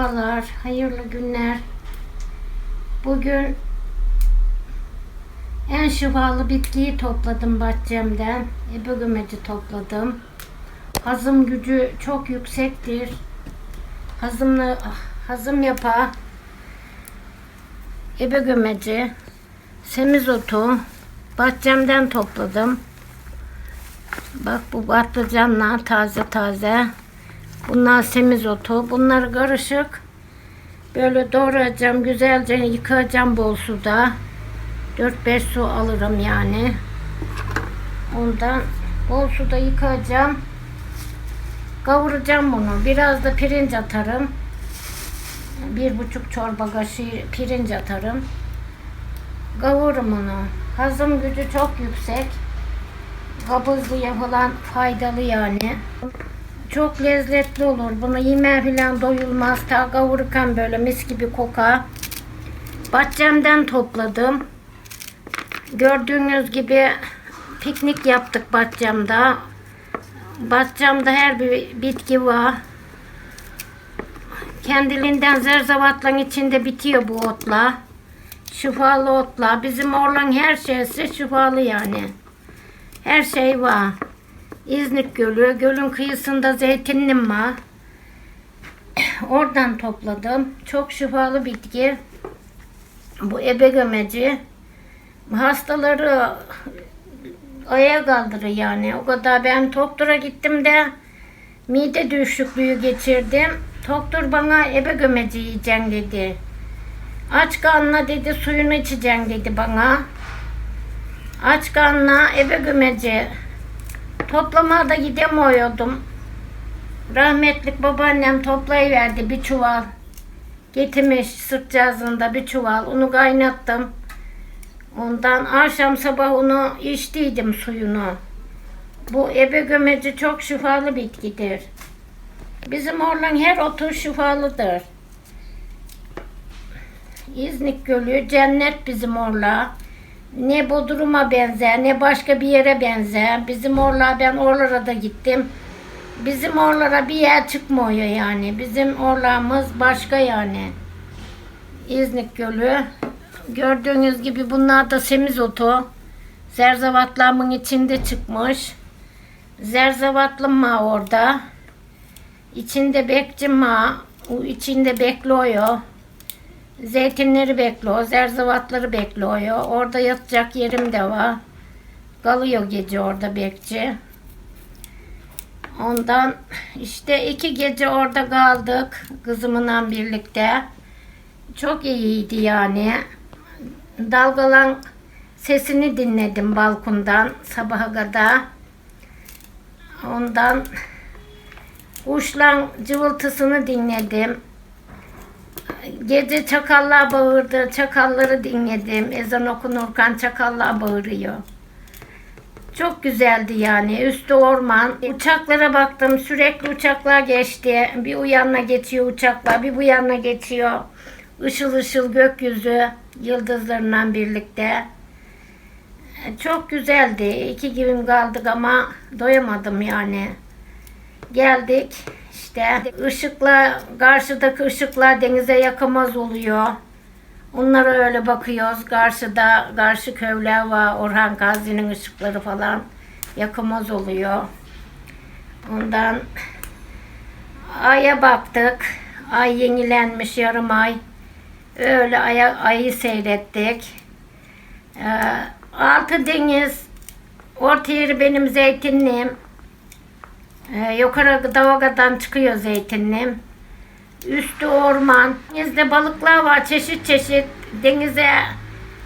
Merhabalar, hayırlı günler. Bugün en şifalı bitkiyi topladım bahçemden. Ebegümeci topladım. Hazım gücü çok yüksektir. Hazımlı, hazım yapar. Ebegümeci, semizotu bahçemden topladım. Bak bu patlıcanlar taze taze. Bunlar semizotu. Bunları karışık böyle doğrayacağım. Güzelce yıkayacağım bol suda. 4-5 su alırım yani. Ondan bol suda yıkayacağım. Kavuracağım bunu. Biraz da pirinç atarım. Bir buçuk çorba kaşığı pirinç atarım. Kavururum onu. Hazım gücü çok yüksek. Kabızlıya falan faydalı yani. Çok lezzetli olur. Bunu yeme falan doyulmaz. Ta kavururken böyle mis gibi kokar. Bahçemden topladım. Gördüğünüz gibi piknik yaptık bahçemde. Bahçemde her bir bitki var. Kendiliğinden zerzavatlan içinde bitiyor bu otla. Şifalı otla. Bizim orlan her şeysi şifalı yani. Her şey var. İznik Gölü, gölün kıyısında zeytinlim var. Oradan topladım. Çok şifalı bitki. Bu ebe gömeci. Hastaları ayağa kaldırır yani. O kadar ben doktora gittim de mide düşüklüğü geçirdim. Doktor bana ebe gömeci yiyeceksin dedi. Aç karnına dedi suyunu içeceksin dedi bana. Aç karnına ebe gömeci Toplamaya da gidemiyordum. Rahmetlik babaannem toplayıverdi bir çuval. Getirmiş sırt cihazında bir çuval. Onu kaynattım. Ondan akşam sabah onu içtiydim suyunu. Bu ebe gömeci çok şifalı bitkidir. Bizim oradan her otu şifalıdır. İznik Gölü cennet bizim orla. Ne Bodrum'a benzer ne başka bir yere benzer. Bizim orla ben oralara da gittim. Bizim oralara bir yer çıkmıyor yani. Bizim orlamız başka yani. İznik Gölü. Gördüğünüz gibi bunlar da semizotu. Zerzavatlamın içinde çıkmış. Zerzavatlı ma orada. İçinde bekçi ma. İçinde bekliyor. Zeytinleri bekliyor, zerzevatları bekliyor. Orada yatacak yerim de var. Kalıyor gece orada bekçi. Ondan işte iki gece orada kaldık kızımla birlikte. Çok iyiydi yani. Dalgalan sesini dinledim balkondan sabaha kadar. Ondan kuşlan cıvıltısını dinledim. Gece çakallar bağırdı. Çakalları dinledim. Ezan okunurken çakallar bağırıyor. Çok güzeldi yani. Üstü orman. Uçaklara baktım. Sürekli uçaklar geçti. Bir o yanına geçiyor uçaklar. Bir bu yanına geçiyor. Işıl ışıl gökyüzü yıldızlarla birlikte. Çok güzeldi. İki gün kaldık ama doyamadım yani. Geldik. İşte ışıkla karşıdaki ışıklar denize yakamaz oluyor. Onlara öyle bakıyoruz. Karşıda karşı köyler var. Orhan Gazi'nin ışıkları falan yakamaz oluyor. Ondan aya baktık. Ay yenilenmiş yarım ay. Öyle aya, ayı seyrettik. Ee, altı deniz. Orta yeri benim zeytinliğim. Ee, yukarı Davaga'dan çıkıyor zeytinlim. Üstü orman. Denizde balıklar var çeşit çeşit. Denize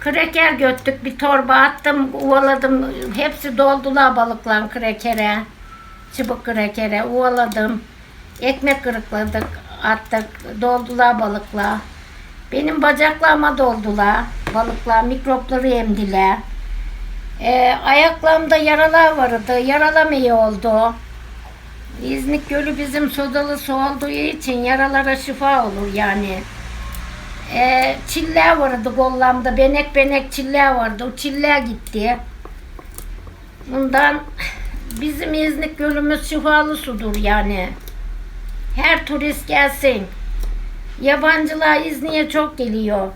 kreker göttük bir torba attım uvaladım. Hepsi doldular balıklar krekere. Çubuk krekere uvaladım. Ekmek kırıkladık attık. Doldular balıklar. Benim bacaklarıma doldular. Balıklar mikropları emdiler. Ee, ayaklarımda yaralar vardı. Yaralam iyi oldu. İznik Gölü bizim sodalı su olduğu için yaralara şifa olur yani. Ee, çiller vardı kollamda, benek benek çiller vardı. O çiller gitti. Bundan bizim İznik Gölümüz şifalı sudur yani. Her turist gelsin. Yabancılar İzni'ye çok geliyor.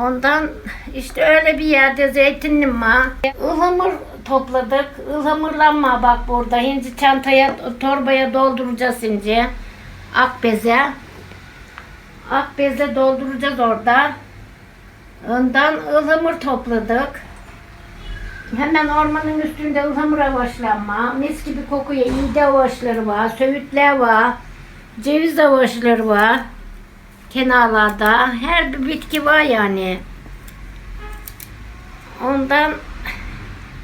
Ondan işte öyle bir yerde zeytinlim var. Ihlamur topladık. Ihlamurlanma bak burada. Hinci çantaya, torbaya dolduracağız şimdi. Akbeze. Akbeze dolduracağız orada. Ondan ıhlamur topladık. Hemen ormanın üstünde ıhlamur avaçlanma. Mis gibi kokuyor. İğde avaçları var. Söğütler var. Ceviz avaçları var. Kenarlarda. Her bir bitki var yani. Ondan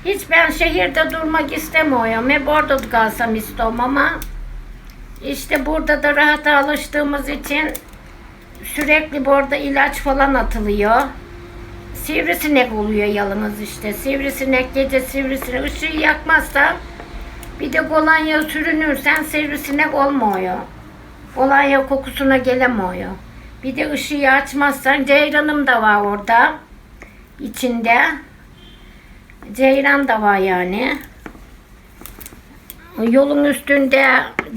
hiç ben şehirde durmak istemiyorum. Hep orada kalsam istiyorum ama işte burada da rahata alıştığımız için sürekli burada ilaç falan atılıyor. Sivrisinek oluyor yalnız işte. Sivrisinek gece sivrisinek ışığı yakmazsa bir de kolonya sürünürsen sivrisinek olmuyor. Kolonya kokusuna gelemiyor. Bir de ışığı açmazsan ceyranım da var orada. içinde. Ceyran da var yani. Yolun üstünde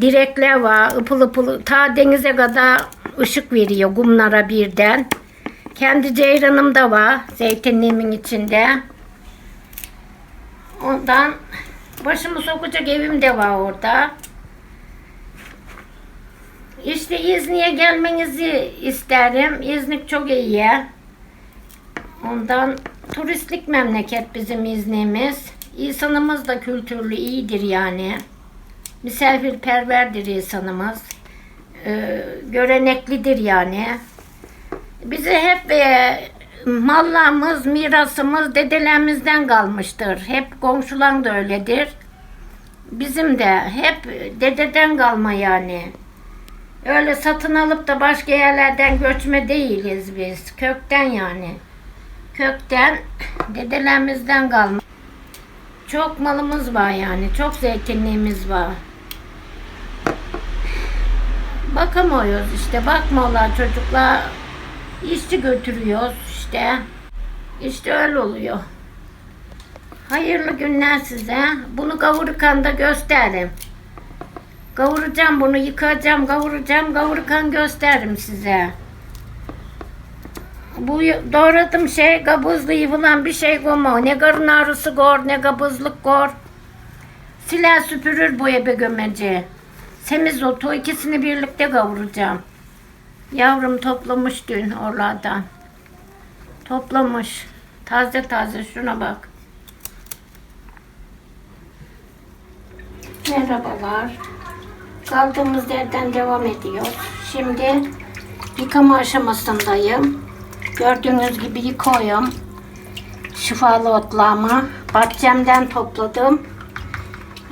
direkler var. ıpıl ıpıl ta denize kadar ışık veriyor kumlara birden. Kendi ceyranım da var zeytinliğimin içinde. Ondan başımı sokacak evim de var orada. İşte İzni'ye gelmenizi isterim. İznik çok iyi. Ondan turistlik memleket bizim İzni'miz. İnsanımız da kültürlü, iyidir yani. Misafirperverdir insanımız. Ee, göreneklidir yani. Bize hep e, mallarımız, mirasımız dedelerimizden kalmıştır. Hep komşulan da öyledir. Bizim de hep dededen kalma yani. Öyle satın alıp da başka yerlerden göçme değiliz biz. Kökten yani. Kökten dedelerimizden kalma. Çok malımız var yani. Çok zeytinliğimiz var. Bakamıyoruz işte. Bakmıyorlar çocuklar. İşçi götürüyoruz işte. İşte öyle oluyor. Hayırlı günler size. Bunu kavururken da gösteririm. Kavuracağım bunu, yıkayacağım, kavuracağım, kavururken gösteririm size. Bu doğradım şey kabızlı yıvılan bir şey koyma. Ne karın ağrısı gor, ne kabızlık gor. Silah süpürür bu ebe gömeci. Semizotu ikisini birlikte kavuracağım. Yavrum toplamış dün oralardan. Toplamış. Taze taze şuna bak. Merhabalar. Kaldığımız yerden devam ediyoruz. Şimdi yıkama aşamasındayım. Gördüğünüz gibi yıkıyorum. Şifalı otlarımı bahçemden topladım.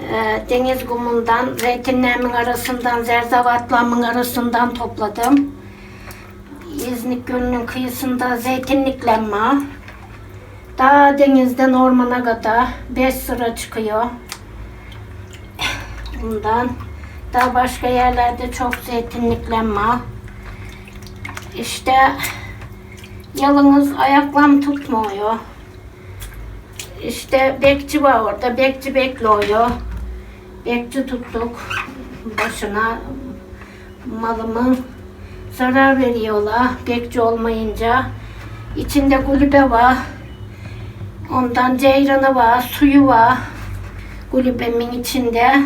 Ee, deniz kumundan, zeytinlerimin arasından, zerzavatlarımın arasından topladım. İznik Gölü'nün kıyısında zeytinliklenme. Daha denizden ormana kadar 5 sıra çıkıyor. Bundan daha başka yerlerde çok zeytinliklenme. İşte yalınız ayaklam tutmuyor. İşte bekçi var orada. Bekçi bekliyor. Bekçi tuttuk başına malımı zarar veriyorlar bekçi olmayınca. İçinde kulübe var. Ondan ceyranı var, suyu var. Kulübemin içinde.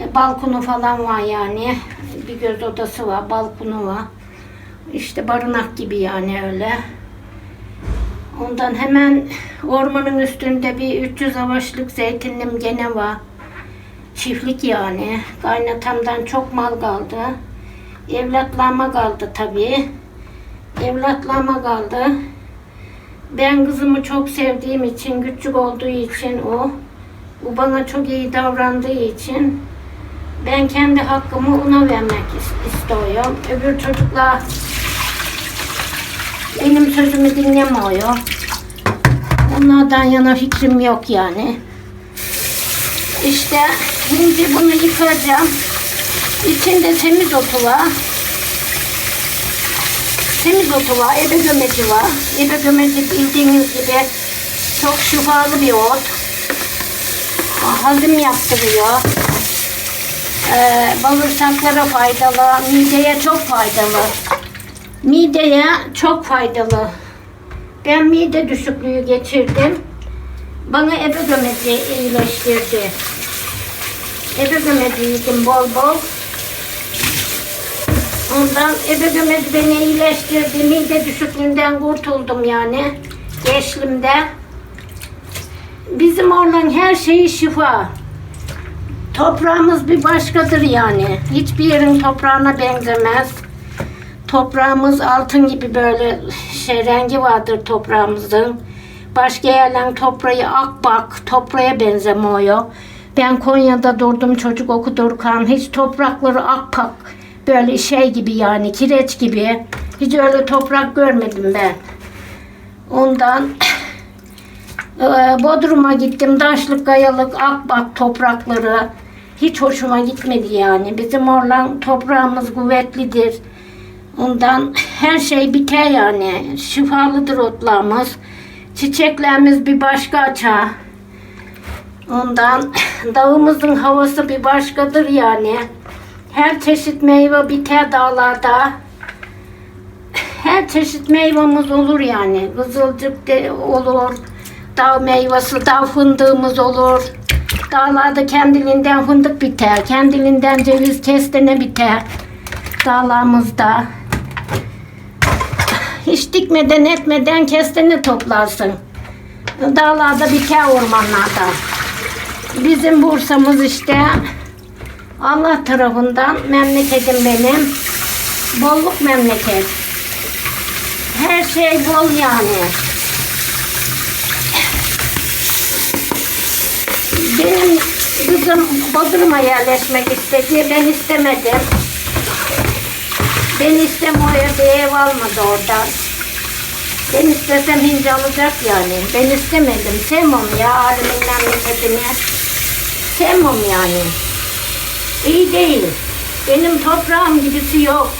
E, balkonu falan var yani. Bir göz odası var, balkonu var. İşte barınak gibi yani öyle. Ondan hemen ormanın üstünde bir 300 avaçlık zeytinlim gene var. Çiftlik yani. Kaynatamdan çok mal kaldı. Evlatlarıma kaldı tabii. Evlatlarıma kaldı. Ben kızımı çok sevdiğim için, küçük olduğu için o, o bana çok iyi davrandığı için ben kendi hakkımı ona vermek istiyorum. Öbür çocuklar benim sözümü dinlemiyor. Onlardan yana fikrim yok yani. İşte şimdi bunu yıkayacağım. İçinde temiz otu var. Temiz otu var, ebe gömeci var. Ebe gömeci bildiğiniz gibi çok şifalı bir ot. Hazım yaptırıyor. Ee, bağırsaklara faydalı, mideye çok faydalı. Mideye çok faydalı. Ben mide düşüklüğü geçirdim. Bana ebe iyileştirdi. Ebe yedim bol bol. Ondan ebe beni iyileştirdi. Mide düşüklüğünden kurtuldum yani. Gençliğimde. Bizim olan her şeyi şifa. Toprağımız bir başkadır yani. Hiçbir yerin toprağına benzemez. Toprağımız altın gibi böyle şey rengi vardır toprağımızın. Başka yerlerin toprağı akbak, toprağa benzemiyor. Ben Konya'da durdum çocuk okudurken hiç toprakları akpak böyle şey gibi yani kireç gibi. Hiç öyle toprak görmedim ben. Ondan Ee, Bodrum'a gittim. Taşlık, kayalık, akbak toprakları. Hiç hoşuma gitmedi yani. Bizim oradan toprağımız kuvvetlidir. Ondan her şey biter yani. Şifalıdır otlarımız. Çiçeklerimiz bir başka açar. Ondan dağımızın havası bir başkadır yani. Her çeşit meyve biter dağlarda. Her çeşit meyvemiz olur yani. Kızılcık de olur. Dağ meyvesi, dağ fındığımız olur. Dağlarda kendiliğinden fındık biter. Kendiliğinden ceviz kestene biter. Dağlarımızda. Hiç dikmeden etmeden kestene toplarsın. Dağlarda biter ormanlarda. Bizim Bursa'mız işte Allah tarafından memleketim benim. Bolluk memleket. Her şey bol yani. Benim kızım Bodrum'a yerleşmek istedi. Ben istemedim. Ben istemiyor bir ev almadı oradan. Ben istesem hinci alacak yani. Ben istemedim. Sevmem ya alimin memleketini. Sevmem yani. İyi değil. Benim toprağım gibisi yok.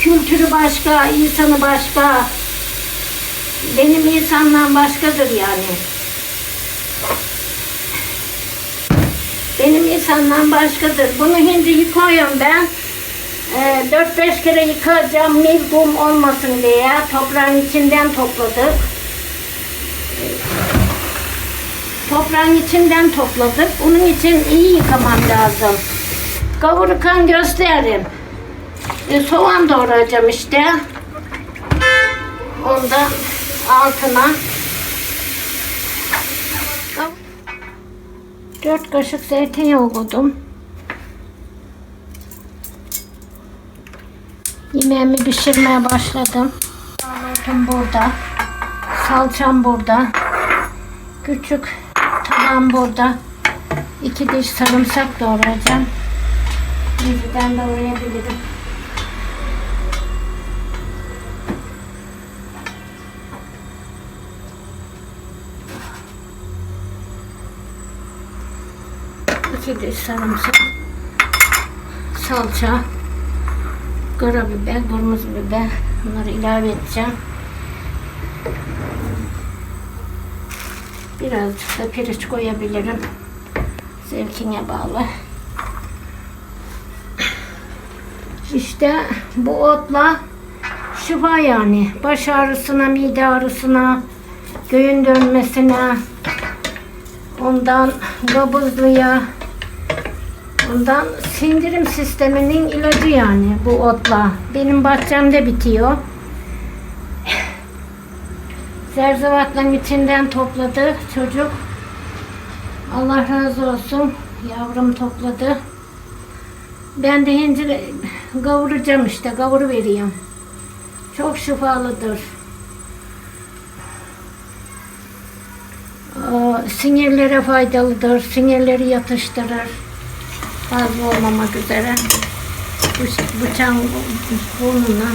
Kültürü başka, insanı başka. Benim insandan başkadır yani. Benim insandan başkadır. Bunu hindi yıkıyorum ben. Ee, 4-5 kere yıkayacağım mil kum olmasın diye. Toprağın içinden topladık. Toprağın içinden topladık. Bunun için iyi yıkamam lazım. Kavururken gösteririm. E, soğan doğrayacağım işte. Ondan altına. Dört kaşık zeytinyağı koydum. Yemeğimi pişirmeye başladım. Salatam burada. Salçam burada. Küçük tabağım burada. İki diş sarımsak doğrayacağım. Birden doğrayabilirim. İki diş sarımsak. Salça. Karabiber, kırmızı biber. Bunları ilave edeceğim. Birazcık da pirinç koyabilirim. Zevkine bağlı. İşte bu otla şifa yani. Baş ağrısına, mide ağrısına, göğün dönmesine, ondan kabızlığa, ondan sindirim sisteminin ilacı yani bu otla. Benim bahçemde bitiyor. Zerzevatların içinden topladı çocuk. Allah razı olsun. Yavrum topladı. Ben de incir kavuracağım işte. Kavuru veriyorum. Çok şifalıdır. Sinirlere faydalıdır. Sinirleri yatıştırır. Fazla olmamak üzere. Bıç- Bıçağın burnuna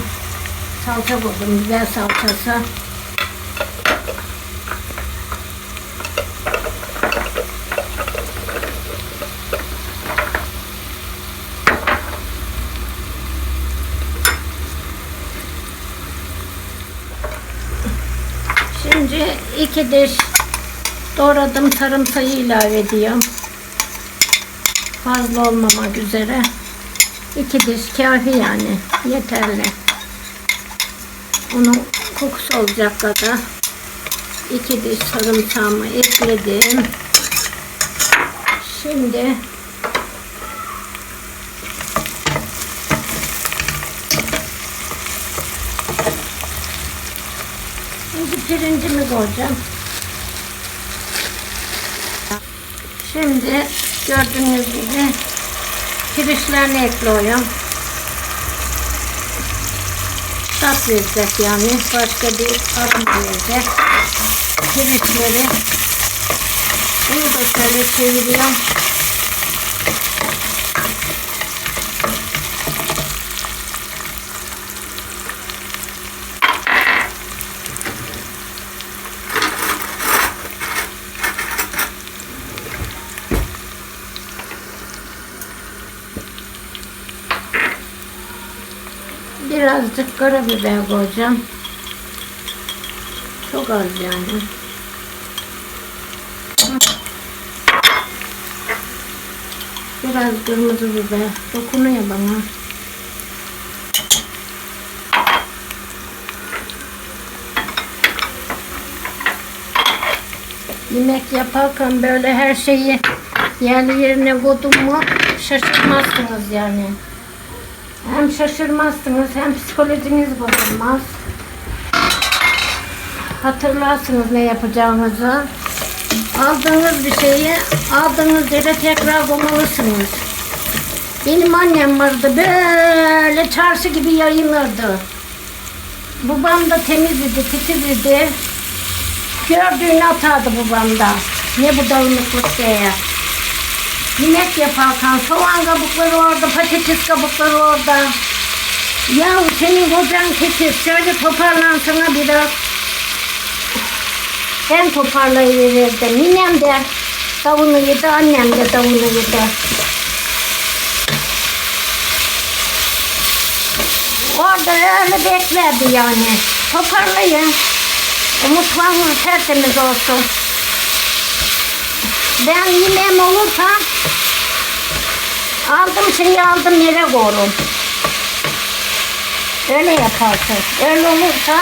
salça koydum. Biber salçası. Şimdi iki diş doğradım sarımsağı ilave ediyorum. Fazla olmamak üzere. İki diş kafi yani. Yeterli. Onun kokusu olacak kadar. iki diş sarımsağımı ekledim. Şimdi Şimdi pirincimi koyacağım. Şimdi gördüğünüz gibi pirinçlerini ekliyorum. Tat verecek yani. Başka bir aroma verecek. Pirinçleri bunu da şöyle çeviriyorum. Birazcık karabiber koyacağım. Çok az yani. Biraz kırmızı biber dokunuyor bana. Yemek yaparken böyle her şeyi yerli yerine koydum mu şaşırmazsınız yani. Hem şaşırmazsınız hem psikolojiniz bozulmaz. Hatırlarsınız ne yapacağınızı. Aldığınız bir şeyi aldığınız yere tekrar koymalısınız. Benim annem vardı böyle çarşı gibi yayılırdı. Babam da temiz idi, titiz idi. Gördüğünü atardı babam da. Ne bu dağınıklık diye. Yemek yaparken soğan kabukları orada, patates kabukları orada. Ya senin kocan titiz, şöyle toparlansana biraz. Ben toparlayıverirdim. Ninem de davunu yedi, annem de davunu yedi. Orada öyle beklerdi yani. Toparlayın. O mutfağınız tertemiz olsun. Ben yemeğim olursa aldım şeyi aldım yere koyarım. Öyle yaparsın. Öyle olursa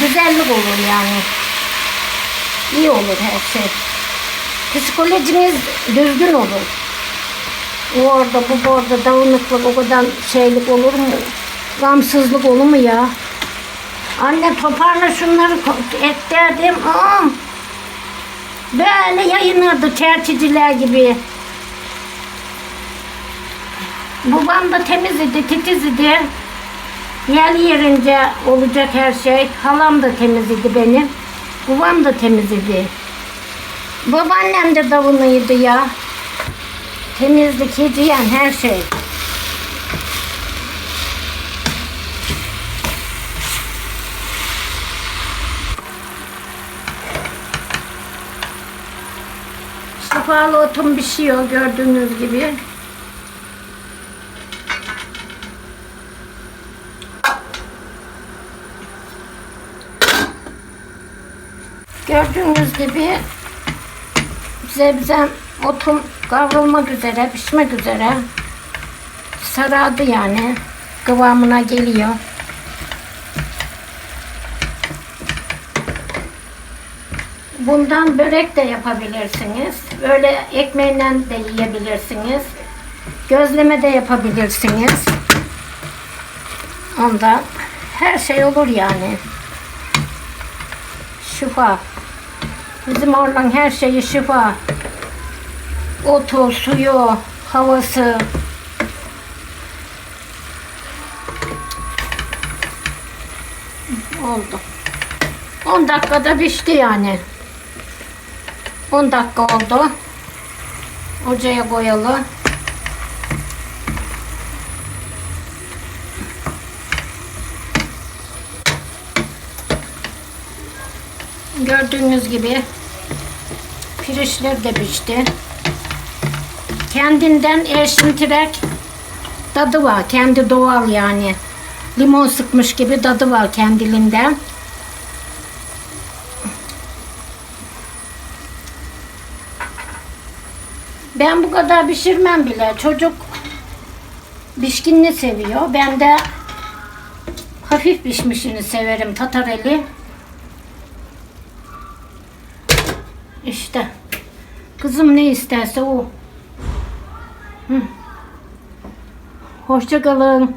güzellik olur yani. İyi olur her şey. Psikolojiniz düzgün olur. O orada bu orada dağınıklık o kadar şeylik olur mu? Gamsızlık olur mu ya? Anne toparla şunları et derdim. Aa, Böyle yayınırdı çerçiciler gibi. Babam da temiz idi, titiz idi. Yerli yerince olacak her şey. Halam da temiz idi benim. Babam da temiz idi. Babaannem de davunuydu ya. Temizlik, hijyen her şey. Şifalı otum pişiyor gördüğünüz gibi. Gördüğünüz gibi sebzem otum kavrulmak üzere, pişmek üzere. Sarardı yani. Kıvamına geliyor. Bundan börek de yapabilirsiniz. Böyle ekmeğiyle de yiyebilirsiniz. Gözleme de yapabilirsiniz. Ondan her şey olur yani. Şifa. Bizim oradan her şeyi şifa. Otu, suyu, havası. Oldu. 10 dakikada pişti yani. 10 dakika oldu. Ocağa koyalı. Gördüğünüz gibi pirinçler de pişti. Kendinden eşintirek tadı var. Kendi doğal yani. Limon sıkmış gibi tadı var kendiliğinden. Ben bu kadar pişirmem bile. Çocuk pişkinli seviyor. Ben de hafif pişmişini severim tatar İşte. Kızım ne isterse o. Hı. Hoşça kalın.